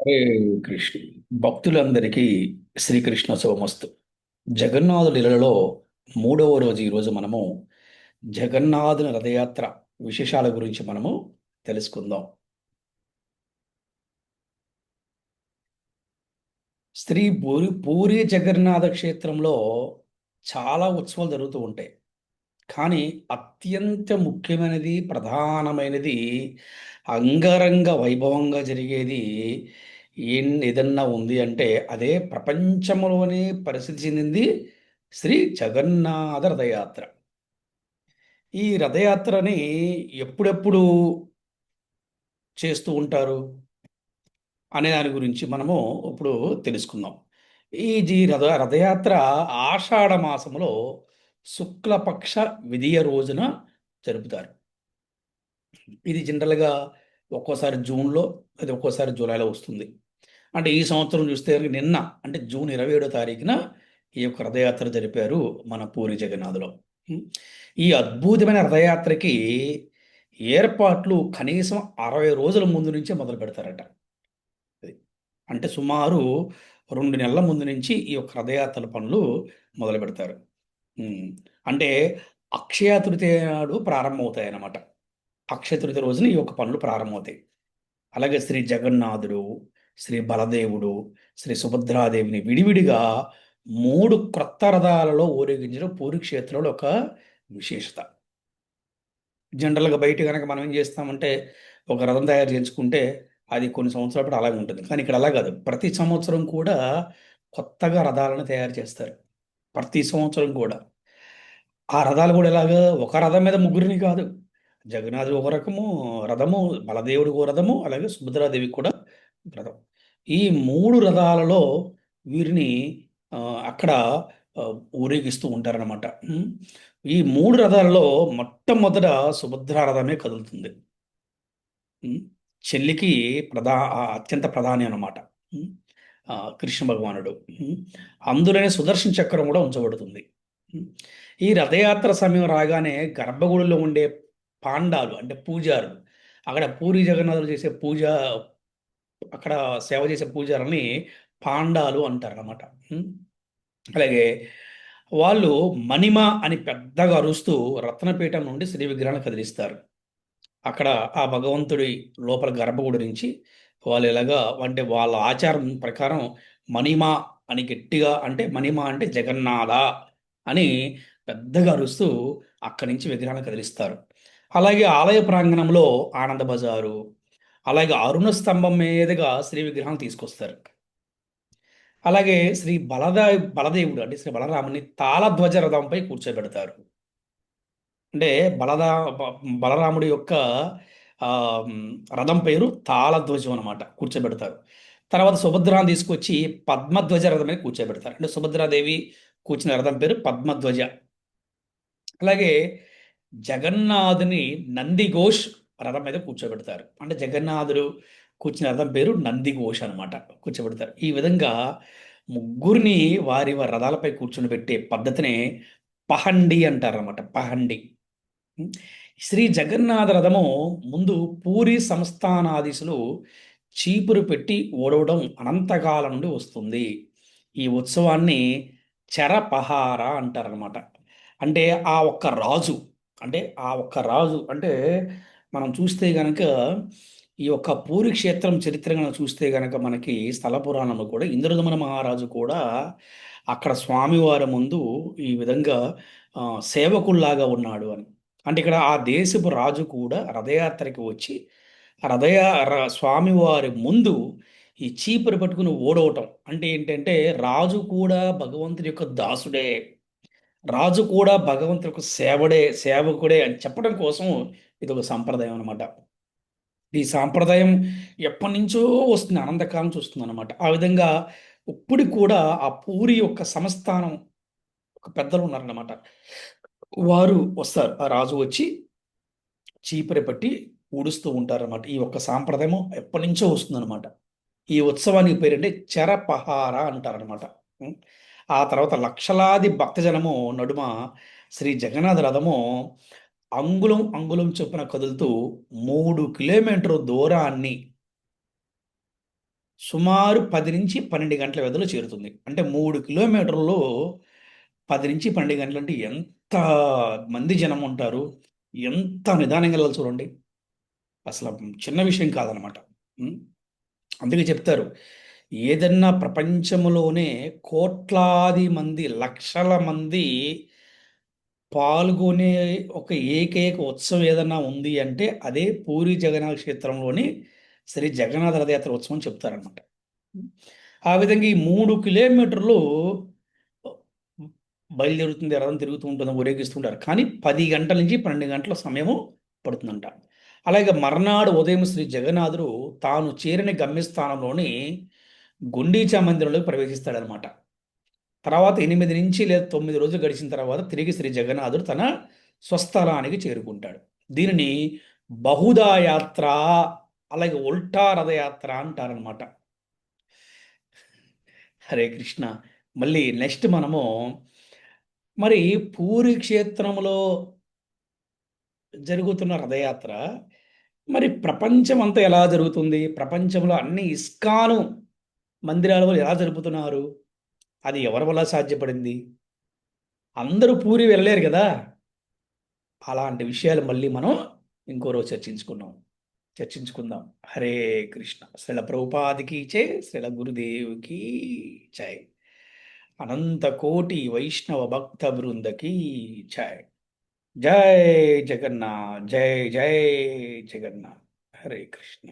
హరే కృష్ణ. భక్తులందరికీ శ్రీకృష్ణ శుభమస్తు జగన్నాథుడి ఇళ్ళలో మూడవ రోజు ఈరోజు మనము జగన్నాథుని రథయాత్ర విశేషాల గురించి మనము తెలుసుకుందాం. శ్రీ పూరి పూరి జగన్నాథ క్షేత్రంలో చాలా ఉత్సవాలు జరుగుతూ ఉంటాయి. కానీ అత్యంత ముఖ్యమైనది ప్రధానమైనది అంగరంగ వైభవంగా జరిగేది ఏదన్నా ఉంది అంటే అదే ప్రపంచంలోనే పరిస్థితి చెందింది శ్రీ జగన్నాథ రథయాత్ర. ఈ రథయాత్రని ఎప్పుడెప్పుడు చేస్తూ ఉంటారు అనే దాని గురించి మనము ఇప్పుడు తెలుసుకుందాం. ఈ జీ రథ రథయాత్ర ఆషాఢ మాసంలో శుక్లపక్ష విధియ రోజున జరుపుతారు. ఇది జనరల్గా ఒక్కోసారి జూన్లో అది ఒక్కోసారి జూలైలో వస్తుంది. అంటే ఈ సంవత్సరం చూస్తే నిన్న అంటే జూన్ ఇరవై ఏడో తారీఖున ఈ యొక్క రథయాత్ర జరిపారు మన పూరి జగన్నాథ్లో. ఈ అద్భుతమైన రథయాత్రకి ఏర్పాట్లు కనీసం అరవై రోజుల ముందు నుంచే మొదలు పెడతారట. అది. అంటే సుమారు రెండు నెలల ముందు నుంచి ఈ యొక్క రథయాత్రల పనులు మొదలు పెడతారు. అంటే అక్షయ తృతీయ నాడు ప్రారంభమవుతాయి అన్నమాట అక్షయ తృతీయ రోజున ఈ యొక్క పనులు ప్రారంభమవుతాయి. అలాగే శ్రీ జగన్నాథుడు శ్రీ బలదేవుడు శ్రీ సుభద్రాదేవిని విడివిడిగా మూడు క్రొత్త రథాలలో ఊరేగించడం పూరి క్షేత్రంలో ఒక విశేషత. జనరల్గా బయట కనుక మనం ఏం చేస్తామంటే ఒక రథం తయారు చేయించుకుంటే అది కొన్ని సంవత్సరాల పాటు అలాగే ఉంటుంది. కానీ ఇక్కడ అలా కాదు. ప్రతి సంవత్సరం కూడా కొత్తగా రథాలను తయారు చేస్తారు. ప్రతి సంవత్సరం కూడా. ఆ రథాలు కూడా ఎలాగ? ఒక రథం మీద ముగ్గురిని కాదు. జగన్నాథుడు ఒక రకము రథము బలదేవుడు ఒక రథము అలాగే సుభద్రాదేవి కూడా రథం. ఈ మూడు రథాలలో వీరిని అక్కడ ఊరేగిస్తూ ఉంటారనమాట ఈ మూడు రథాలలో మొట్టమొదట సుభద్రా రథమే కదులుతుంది. చెల్లికి ప్రధా ఆ, అత్యంత ప్రధాని అనమాట కృష్ణ భగవానుడు. అందులోనే సుదర్శన చక్రం కూడా ఉంచబడుతుంది. ఈ రథయాత్ర సమయం రాగానే గర్భగుడిలో ఉండే పాండాలు అంటే పూజారులు అక్కడ పూరి జగన్నాథులు చేసే పూజ అక్కడ సేవ చేసే పూజారుని పాండాలు అంటారు అనమాట అలాగే వాళ్ళు మణిమ అని పెద్దగా అరుస్తూ రత్నపీఠం నుండి శ్రీ విగ్రహాన్ని కదిలిస్తారు. అక్కడ ఆ భగవంతుడి లోపల గర్భగుడి నుంచి వాళ్ళు ఎలాగా అంటే వాళ్ళ ఆచారం ప్రకారం మణిమ అని గట్టిగా అంటే మణిమ అంటే జగన్నాథ అని పెద్దగా అరుస్తూ అక్కడి నుంచి విగ్రహాన్ని కదిలిస్తారు. అలాగే ఆలయ ప్రాంగణంలో ఆనంద బజారు అలాగే అరుణ స్తంభం మీదుగా శ్రీ విగ్రహాన్ని తీసుకొస్తారు. అలాగే శ్రీ బలదా బలదేవుడు అంటే శ్రీ బలరాముని తాళధ్వజ రథంపై కూర్చోబెడతారు. అంటే బలదా బలరాముడి యొక్క రథం పేరు తాళధ్వజం అనమాట కూర్చోబెడతారు. తర్వాత సుభద్రాన్ని తీసుకొచ్చి పద్మధ్వజ రథం మీద కూర్చోబెడతారు. అంటే సుభద్రాదేవి కూర్చున్న రథం పేరు పద్మధ్వజ. అలాగే జగన్నాథుని నందిఘోష్ రథం మీద కూర్చోబెడతారు. అంటే జగన్నాథుడు కూర్చున్న రథం పేరు నందిఘోష్ అనమాట కూర్చోబెడతారు. ఈ విధంగా ముగ్గురిని వారి వారి రథాలపై కూర్చొని పెట్టే పద్ధతినే పహండి అంటారు అనమాట పహండి. శ్రీ జగన్నాథ రథము ముందు పూరి సంస్థానాధీశులు చీపురు పెట్టి ఓడవడం అనంతకాలం నుండి వస్తుంది. ఈ ఉత్సవాన్ని చెరపహార అంటారనమాట అంటే ఆ ఒక్క రాజు అంటే ఆ ఒక్క రాజు అంటే మనం చూస్తే కనుక ఈ యొక్క పూరి క్షేత్రం చరిత్ర కనుక చూస్తే కనుక మనకి స్థల పురాణంలో కూడా ఇంద్రదమన మహారాజు కూడా అక్కడ స్వామివారి ముందు ఈ విధంగా సేవకుల్లాగా ఉన్నాడు అని. అంటే ఇక్కడ ఆ దేశపు రాజు కూడా రథయాత్రకి వచ్చి ఆ రథయా స్వామివారి ముందు ఈ చీపురు పట్టుకుని ఓడవటం. అంటే ఏంటంటే రాజు కూడా భగవంతుడి యొక్క దాసుడే. రాజు కూడా భగవంతుడి యొక్క సేవడే సేవకుడే అని చెప్పడం కోసం ఇది ఒక సాంప్రదాయం అనమాట ఈ సాంప్రదాయం ఎప్పటి నుంచో వస్తుంది అనంతకాలం వస్తుంది అనమాట ఆ విధంగా ఇప్పుడు కూడా ఆ పూరి యొక్క సంస్థానం ఒక పెద్దలు ఉన్నారన్నమాట. వారు వస్తారు. ఆ రాజు వచ్చి చీపురి పట్టి ఊడుస్తూ ఉంటారన్నమాట. ఈ ఒక్క సాంప్రదాయం ఎప్పటి నుంచో వస్తుందన్నమాట. ఈ ఉత్సవానికి పేరంటే చెరపహార అంటారనమాట ఆ తర్వాత లక్షలాది భక్తజనము నడుమ శ్రీ జగన్నాథ రథము అంగుళం అంగుళం చొప్పున కదులుతూ మూడు కిలోమీటర్ దూరాన్ని సుమారు పది నుంచి పన్నెండు గంటల వ్యవధిలో చేరుతుంది. అంటే మూడు కిలోమీటర్లు పది నుంచి పన్నెండు గంటలు అంటే ఎంత మంది జనం ఉంటారు? ఎంత నిదానంగా వెళ్ళాలి చూడండి. అసలు చిన్న విషయం కాదనమాట. అందుకే చెప్తారు ఏదన్నా ప్రపంచంలోనే కోట్లాది మంది లక్షల మంది పాల్గొనే ఒక ఏకైక ఉత్సవం ఏదన్నా ఉంది అంటే అదే పూరి జగన్నాథ క్షేత్రంలోని శ్రీ జగన్నాథ రథయాత్ర ఉత్సవం చెప్తారనమాట. ఆ విధంగా ఈ మూడు కిలోమీటర్లు బయలుదేరుతుంది రథం తిరుగుతూ ఉంటుందని ఊరేగిస్తుంటారు. కానీ పది గంటల నుంచి పన్నెండు గంటల సమయము పడుతుందంట. అలాగే మర్నాడు ఉదయం శ్రీ జగన్నాథుడు తాను చేరిన గమ్యస్థానంలోని గుండీచా మందిరంలోకి ప్రవేశిస్తాడనమాట. తర్వాత ఎనిమిది నుంచి లేదా తొమ్మిది రోజులు గడిచిన తర్వాత తిరిగి శ్రీ జగన్నాథుడు తన స్వస్థలానికి చేరుకుంటాడు. దీనిని బహుదా యాత్ర అలాగే ఉల్టా రథయాత్ర అంటారనమాట. హరే కృష్ణ. మళ్ళీ నెక్స్ట్ మనము మరి పూరి క్షేత్రంలో జరుగుతున్న రథయాత్ర మరి ప్రపంచం అంతా ఎలా జరుగుతుంది? ప్రపంచంలో అన్ని ఇస్కాను మందిరాల వల్ల ఎలా జరుపుతున్నారు? అది ఎవరి వల్ల సాధ్యపడింది? అందరూ పూరి వెళ్ళలేరు కదా? అలాంటి విషయాలు మళ్ళీ మనం ఇంకో రోజు చర్చించుకున్నాం చర్చించుకుందాం. హరే కృష్ణ. శ్రీల ప్రభుపాదికి చే శ్రీల గురుదేవుకి జై. అనంత కోటి వైష్ణవ భక్త బృందకి జయ జయ జగన్నాథ్ జయ జయ జగన్నాథ్. హరే కృష్ణ.